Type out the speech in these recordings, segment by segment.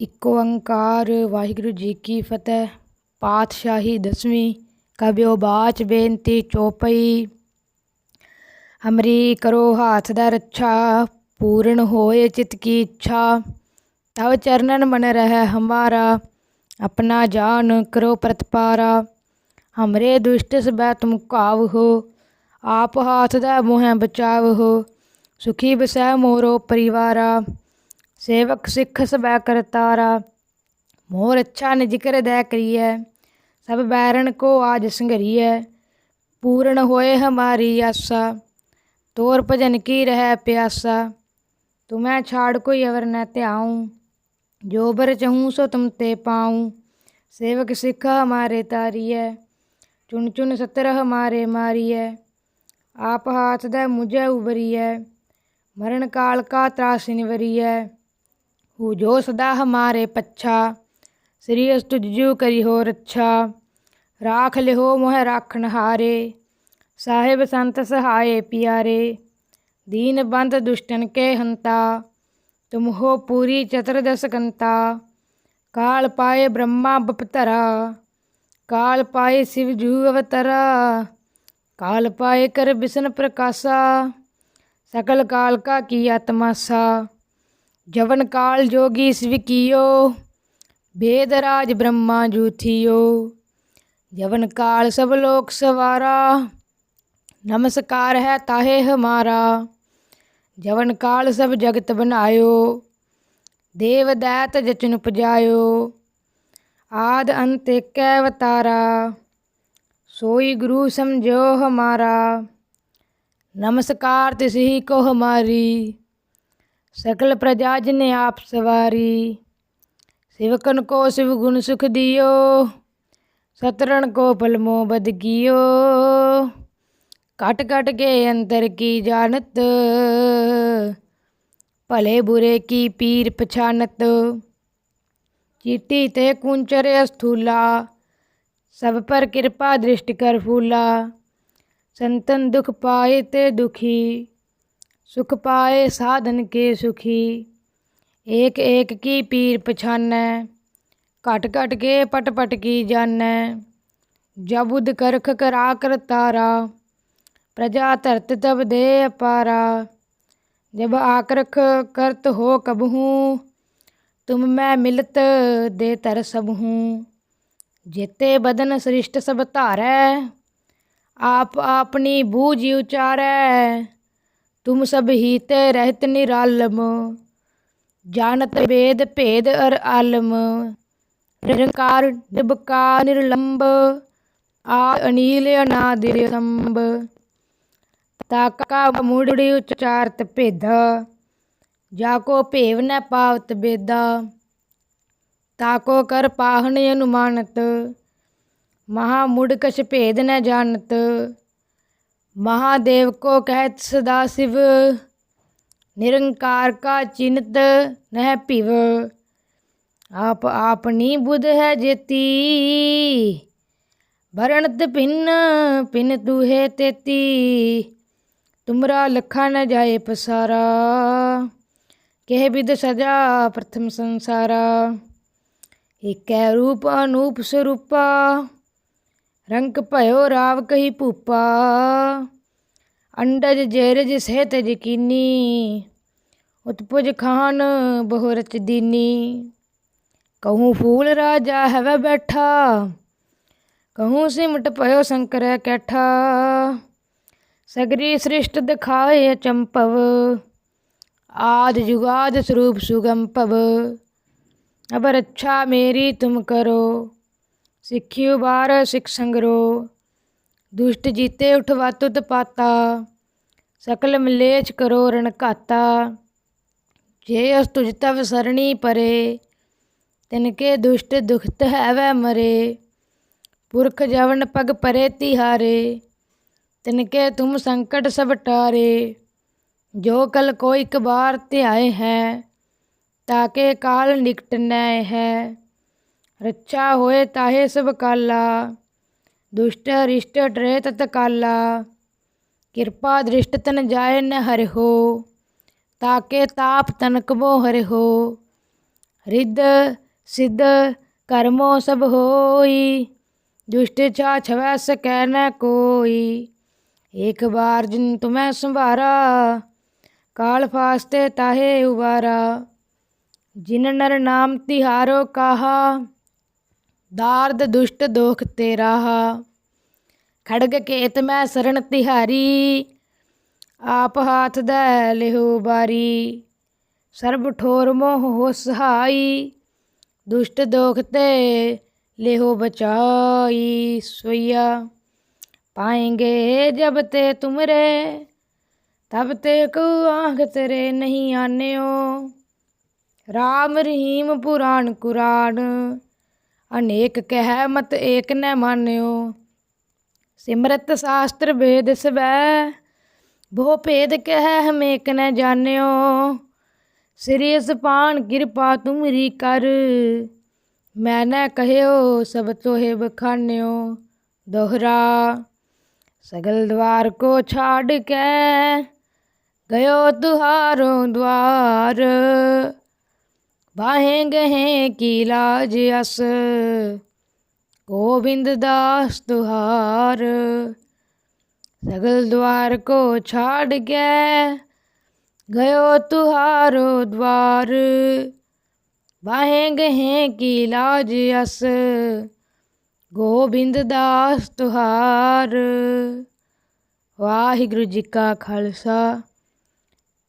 ਇੱਕ ਓੰਕਾਰ, ਵਾਹਿਗੁਰੂ ਜੀ ਕੀ ਫਤਿਹ। ਪਾਤਸ਼ਾਹੀ ਦਸਵੀਂ ਕਬਿਓ ਬਾਚ ਬੇਨਤੀ ਚੋਪਈ। ਹਮਰੀ ਕਰੋ ਹਾਥ ਦਾ ਰੱਛਾ, ਪੂਰਨ ਹੋਏ ਚਿਤ ਕੀ ਇੱਛਾ। ਤਵ ਚਰਨਨ ਮਨ ਰਹਿ ਹਮਾਰਾ, ਆਪਣਾ ਜਾਨ ਕਰੋ ਪ੍ਰਤਪਾਰਾ। ਹਮਰੇ ਦੁਸ਼ਟ ਸਬੈ ਤੁਮ ਕਾਵ ਹੋ, ਆਪ ਹਾਥ ਦਾ ਮੋਹ ਬਚਾਵ ਹੋ। ਸੁਖੀ ਬਸੈ ਮੋਰੋ ਪਰਿਵਾਰਾ। ਸੇਵਕ ਸਿੱਖ ਸਬੈ ਕਰਤਾਰਾ ਮੋਰ ਅੱਛਾ ਨੇ ਜ਼ਿਕਰ ਦਇ ਕਰੀਐ, ਸਭ ਬੈਰਣ ਕੋ ਆਜ ਸੰਘਰੀਐ, ਪੂਰਨ ਹੋਏ ਹਮਾਰੀ ਆਸਾ, ਤੋਰ ਭਜਨ ਕੀ ਰਹਿ ਪਿਆਸਾ, ਤੁਮੈ ਛਾੜ ਕੋਈ ਅਵਰ ਨ ਧਿਆਉ, ਜੋ ਬਰ ਚਹੂੰ ਸੋ ਤੁਮ ਤੇ ਪਾਉ, ਸੇਵਕ ਸਿੱਖ ਹਮਾਰੇ ਤਾਰੀਐ, ਚੁਣ ਚੁਣ ਸਤਰ ਹਮਾਰੇ ਮਾਰੀਐ, ਆਪ ਹਾਥ ਦਾ ਮੁਝੇ ਉਬਰੀਐ, ਮਰਨ ਕਾਲ ਕਾ ਤਰਾਸ ਨਿਵਰੀਐ हु जो सदा हमारे पच्छा। श्री तुझजू करी हो रच्छा। राख लिहो मोह राखन हारे। साहेब संत सहाय पियारे। दीन बंद दुष्टन के हंता। तुम हो पूरी चतुर्दश कंता। काल पाए ब्रह्मा बपतरा काल पाए शिव जू अवतरा। काल पाए कर विष्ण प्रकाशा। सकल काल का किया तमाशा। जवन काल जोगी स्व कियो भेदराज ब्रह्मा जू थियो जवन काल सब लोक सवारा नमस्कार है ताहे हमारा जवन काल सब जगत बनायो देव दैत जचन उपजायो आद अंत कै अवतारा सोई गुरु समझो हमारा नमस्कार तिस ही को हमारी ਸਕਲ ਪ੍ਰਜਾ ਜਿਨ ਆਪ ਸਵਾਰੀ, ਸਿਵਕਨ ਕੋ ਸਿਵ ਗੁਣ ਸੁਖ ਦਿਓ, ਸਤਰਣ ਕੋ ਪਲਮੋ ਬਦ ਗਿਓ ਕਟ ਕਟ ਕੇ ਅੰਤਰ ਕੀ ਜਾਣਤ, ਭਲੇ ਬੁਰੇ ਕੀ ਪੀਰ ਪਛਾਨਤ। ਚੀਟੀ ਤੇ ਕੁੰਚਰ ਅਸਥੂਲਾ, ਸਭ ਪਰ ਕਿਰਪਾ ਦ੍ਰਿਸ਼ਟ ਕਰ ਫੂਲਾ। ਸੰਤਨ ਦੁਖ ਪਾਏ ਤੇ ਦੁਖੀ सुख पाए साधन के सुखी। एक एक की पीर पछान कट कट के पट पट की जान। जब उद करख करा कर तारा, प्रजा तरत तब दे पारा जब आकरख करत हो कब हूँ, तुम मैं मिलत दे तर सब हूँ। जेते बदन सृष्ट सब धारै, आप आपनी बूझ उचारै। तुम सब ही ते रहत निरालम जानत वेद भेद अर आलम निरंकार निबका निर्लंब आ अनील अनादि संभ ਤਾਕਾ ਮੂੜੜੀ ਉਚਾਰਤ ਭੇਦਾ ਜਾ ਕੋ ਭੇਵ ਨ ਪਾਵਤ ਬੇਦਾ ਤਾਕੋ ਕਰ ਪਾਹਣ ਅਨੁਮਾਨਤ ਮਹਾ ਮੁੜ ਕਛ ਭੇਦ ਨ ਜਾਣਤ महादेव को कहत सदाशिव निरंकार का चिन्त नह पिव आप आपनी बुध है जेती भरणत पिन पिन दूहे तेती तुमरा लखा न जाए पसारा कह विद सजा प्रथम संसारा एक रूप अनूप स्वरूपा ਰੰਕ ਭਇਓ ਰਾਵ ਕਹੀ ਭੂਪਾ, ਅੰਡਜ ਜੇਰਜ ਸਹਿਤ ਯਕੀਨੀ, ਉਤਪੁਜ ਖਾਨ ਬਹੁਰਚ ਦੀਨੀ। ਕਹੂੰ ਫੂਲ ਰਾਜਾ ਹਵੇ ਬੈਠਾ, ਕਹੂੰ ਸਿਮਟ ਭਇਓ ਸੰਕਰੈ ਕੈਠਾ। ਸਗਰੀ ਸ੍ਰਿਸ਼ਟ ਦਿਖਾਏ ਚੰਪਵ, ਆਦ ਜੁਗਾਦ ਸਰੂਪ ਸੁਗੰਪਵ। ਅਬਰ ਅੱਛਾ ਮੇਰੀ ਤੁਮ ਕਰੋ ਸਿੱਖੀ ਉਬਾਰ ਸਿੱਖ ਸੰਗਰੋ, ਦੁਸ਼ਟ ਜੀਤੇ ਉਠ ਉਠਵਾ ਉਤ ਪਾਤਾ, ਸਕਲ ਮਲੇਛ ਕਰੋ ਰਣ ਘਾਤਾ। ਜੇ ਅਸ ਤੁਜ ਤਵ ਸਰਣੀ ਪਰੇ ਤਿਨਕੇ ਦੁਸ਼ਟ ਦੁਖਤ ਹੈਵੈ ਮਰੇ। ਪੁਰਖ ਜਵਨ ਪਗ ਪਰੇ ਤਿਹਾਰੇ ਤਿਨਕੇ ਤੁਮ ਸੰਕਟ ਸਭ ਟਾਰੇ। ਜੋ ਕਲ ਕੋਈ ਕਬਾਰ ਧਿਆਏ ਹੈ ਤਾਕੇ ਕਾਲ ਨਿਕਟ ਨੈ ਹੈ। ਰੱਛਾ ਹੋਏ ਤਾਹੇ ਸਭ ਕਾਲਾ, ਦੁਸ਼ਟ ਰਿਸ਼ਟ ਟਰੇ ਤਤ ਕਾਲਾ। ਕਿਰਪਾ ਦ੍ਰਿਸ਼ਟ ਤਨ ਜਾਏ ਨ ਹਰਿਹੋ, ਤਾਕੇ ਤਾਪ ਤਨ ਹਰਿ ਹੋ ਰਿੱਧ ਸਿੱਧ ਕਰਮੋ ਸਭ ਹੋਈ, ਦੁਸ਼ਟ ਛਾ ਛਵੈ ਸਕੈ ਨ ਕੋਈ। ਇੱਕ ਬਾਰ ਜਿਨ ਤੁਮੈ ਸੰਭਾਰਾ, ਕਾਲ ਫਾਸਤੇ ਤਾਹੇ ਉਬਾਰਾ। ਜਿਨ ਨਰ ਨਾਮ ਤਿਹਾਰੋ ਕਾਹਾ ਦਾਰਦ ਦੁਸ਼ਟ ਦੋਖ ਤੇ ਖੜਗ ਕੇਤ ਮੈਂ ਸਰਣ ਤਿਹਾਰੀ, ਆਪ ਹਾਥ ਦਾ ਲਿਹੋ ਬਾਰੀ। ਸਰਬ ਠੋਰ ਮੋਹ ਹੋ ਸਹਾਈ ਦੁਸ਼ਟ ਦੋਖ ਤੇ ਲਿਹੋ ਬਚਾਈ ਸੋਈਆ ਪਾਏਂਗੇ ਜਬ ਤੇ ਤੁਮਰੇ, ਤਬ ਤੇ ਕੋ ਆਂਖ ਤੇਰੇ ਨਹੀਂ ਆਨਿਓ। ਰਾਮ ਰਹੀਮ ਪੁਰਾਣ ਕੁਰਾਨ ਅਨੇਕ ਕਹਿ ਮਤ ਏਕ ਨ ਮਾਨਿਓ। ਸਿਮਰਤ ਸ਼ਾਸਤਰ ਵੇਦ ਸਵੈ, ਬਹੁ ਭੇਦ ਕਹਿ ਹਮੇਕ ਏਕ ਨ ਜਾਣਿਓ। ਸ੍ਰੀ ਅਸਪਾਨ ਕਿਰਪਾ ਤੁਮਰੀ ਕਰ, ਮੈਂ ਨਾ ਕਹਿਓ ਸਭ ਤੋਹੇ ਬਖਾਨਿਓ। ਦੋਹਰਾ, ਸਗਲ ਦਵਾਰ ਕੋ ਛਾੜ ਕੇ, ਗਇਓ ਤੁਹਾਰੋ ਦਵਾਰ। ਬਾਹੇ ਗਹੇ ਕੀ ਲਾਜ ਅਸ? ਗੋਬਿੰਦ ਦਾਸ ਤੁਹਾਰ ਸਗਲ ਦਵਾਰ ਕੋ ਛਾੜ ਕੇ ਗਇਓ ਤੁਹਾਰੋ ਦਵਾਰ। ਬਾਹੇ ਗਹੇ ਕੀ ਲਾਜ ਅਸ? ਗੋਬਿੰਦ ਦਾਸ ਤੁਹਾਰ ਵਾਹਿਗੁਰੂ ਜੀ ਕਾ ਖਾਲਸਾ,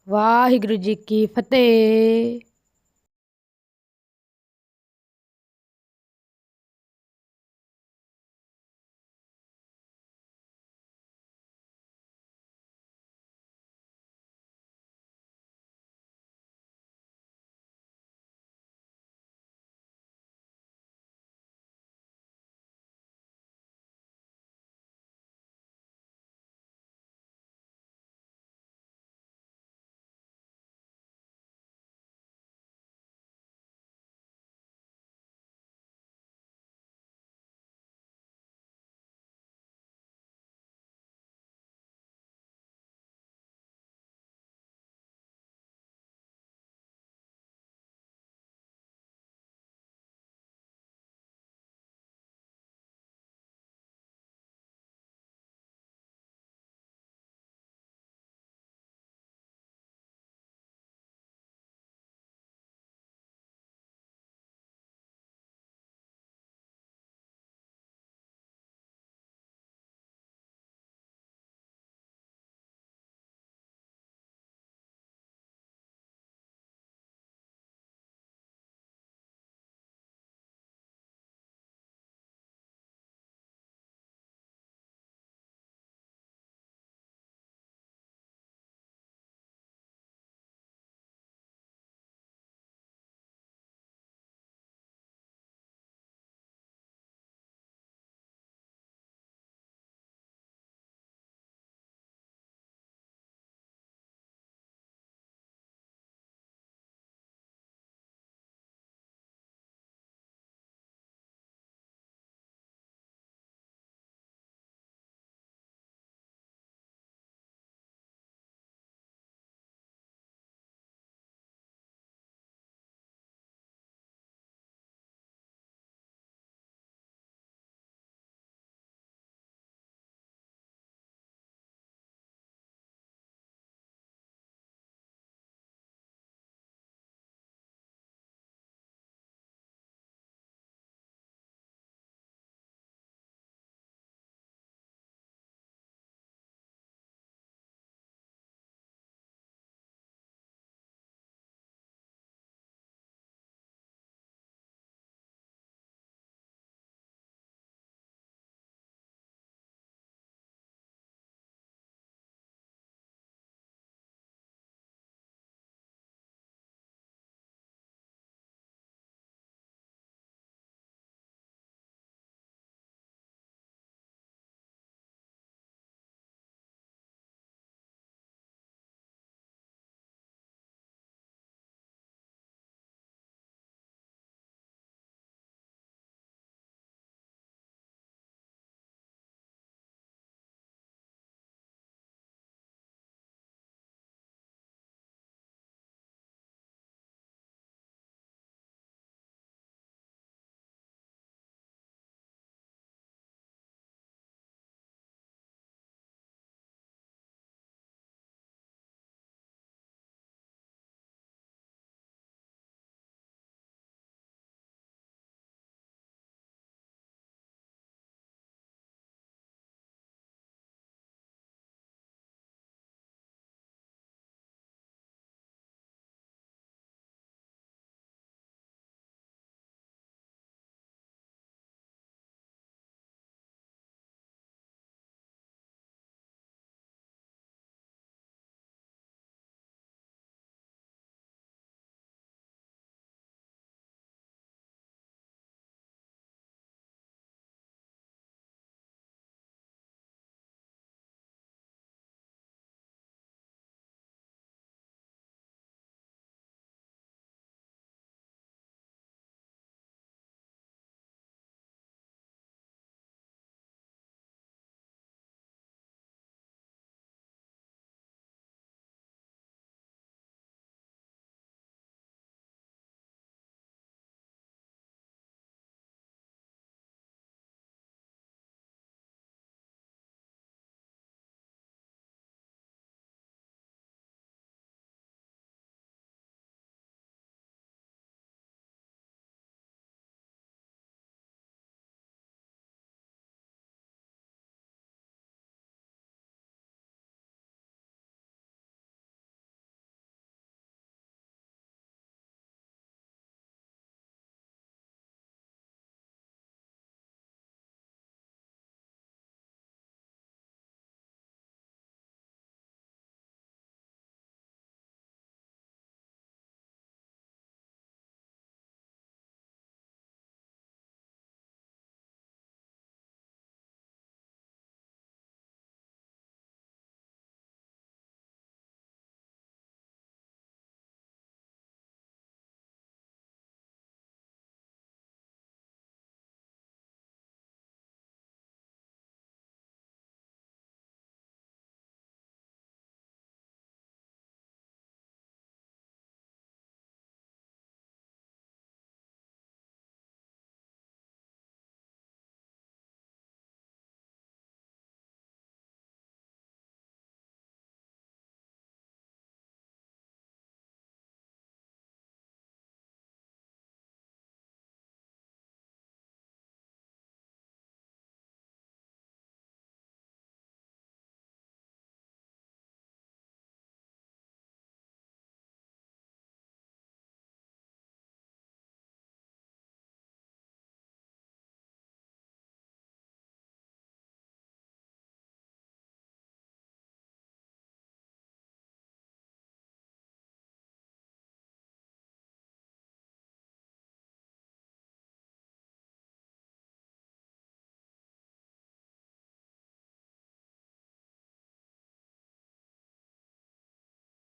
ਵਾਹਿਗੁਰੂ ਜੀ ਕੀ ਫਤਿਹ।